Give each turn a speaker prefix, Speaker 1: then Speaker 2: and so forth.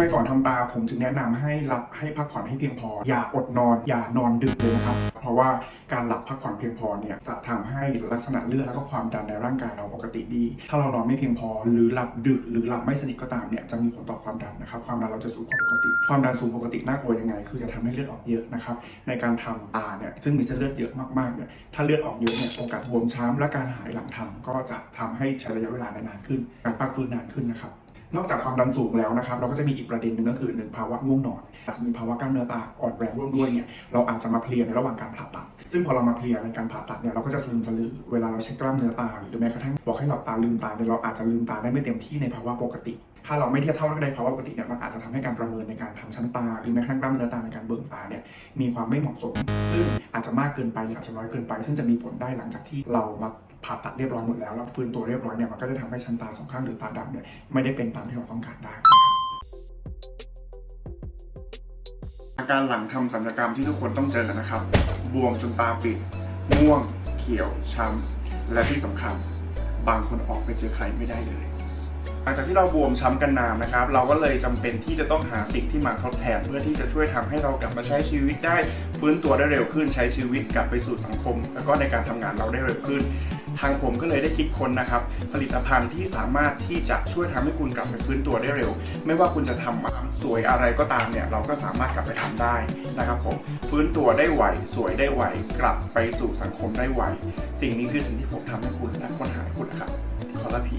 Speaker 1: ไมก่อนทำตาผมจึงแนะนำให้หลับให้พักผ่อนให้เพียงพอ อย่าอดนอน อย่านอนดึกเลยนะครับ เพราะว่าการหลับพักผ่อนเพียงพอเนี่ยจะทำให้ลักษณะเลือดแล้วก็ความดันในร่างกายเราปกติดี ถ้าเรานอนไม่เพียงพอ หรือหลับดึกหรือหลับไม่สนิทก็ตามเนี่ยจะมีผลต่อความดันนะครับความดันเราจะสูงกว่าปกติ ความดันสูงปกติน่ากลัวยังไง คือจะทำให้เลือดออกเยอะนะครับในการทำตาเนี่ยซึ่งมีเส้นเลือดเยอะมากๆเนี่ยถ้าเลือดออกเยอะเนี่ยโอกาสบวมช้ำและการหายหลังทำก็จะทำให้ใช้ระยะเวลานานขึ้นการพักฟื้นนานขึ้นนะครับนอกจากความดันสูงแล้วนะครับ เราก็จะมีอีกประเด็นหนึ่งก็คือหนึ่งภาวะง่วงนอนอาจจะมีภาวะกล้ามเนื้อตาอ่อนแรงร่วมด้วยเนี่ยเราอาจจะมาเพลียในระหว่างการผ่าตัด ซึ่งพอเรามาเพลียในการผ่าตัดเนี่ยเราก็จะสลืมสลือเวลาเราเช็คกล้ามเนื้อตา หรือแม้กระทั่งบอกให้หลับตาลืมตาเนี่ยเราอาจจะลืมตาได้ไม่เต็มที่ในภาวะปกติ ถ้าเราไม่เทียบเท่าในภาวะปกติเนี่ยมันอาจจะทำให้การประเมินในการทำชั้นตา หรือแม้กระทั่งกล้ามเนื้อตาในการเบิ่งตาเนี่ยมีความไม่เหมาะสม ซึ่งอาจจะมากเกินไปหรืออาจจะน้อยเกินไป ซึ่งจะมีผลได้หลังจากที่เรามาผ่าตัดเรียบร้อยหมดแล้วแล้วฟื้นตัวเรียบร้อยเนี่ยมันก็จะทำให้ชั้นตาสองข้างหรือตาดำเนี่ยไม่ได้เป็นตามที่เราต้องการได้อาการหลังทำศัลยกรรมที่ทุกคนต้องเจอนะครับ บวมจนตาปิด ม่วง เขียว ช้ำ และที่สำคัญ บางคนออกไปเจอใครไม่ได้เลย หลังจากที่เราบวมช้ำกันนานนะครับ เราก็เลยจำเป็นที่จะต้องหาสิ่งที่มาทดแทน เพื่อที่จะช่วยทำให้เรากลับมาใช้ชีวิตได้ฟื้นตัวได้เร็วขึ้นใช้ชีวิตกลับไปสู่สังคม แล้วก็ในการทำงานเราได้เร็วขึ้น ทางผมก็เลยได้คิดค้นนะครับ ผลิตภัณฑ์ที่สามารถที่จะช่วยทำให้คุณกลับไปฟื้นตัวได้เร็ว ไม่ว่าคุณจะทำความสวยอะไรก็ตามเนี่ยเราก็สามารถกลับไปทำได้นะครับผมฟื้นตัวได้ไวสวยได้ไวกลับไปสู่สังคมได้ไวสิ่งนี้คือสิ่งที่ผมทำให้คุณและคนหาคุณนะครับคอลลาพี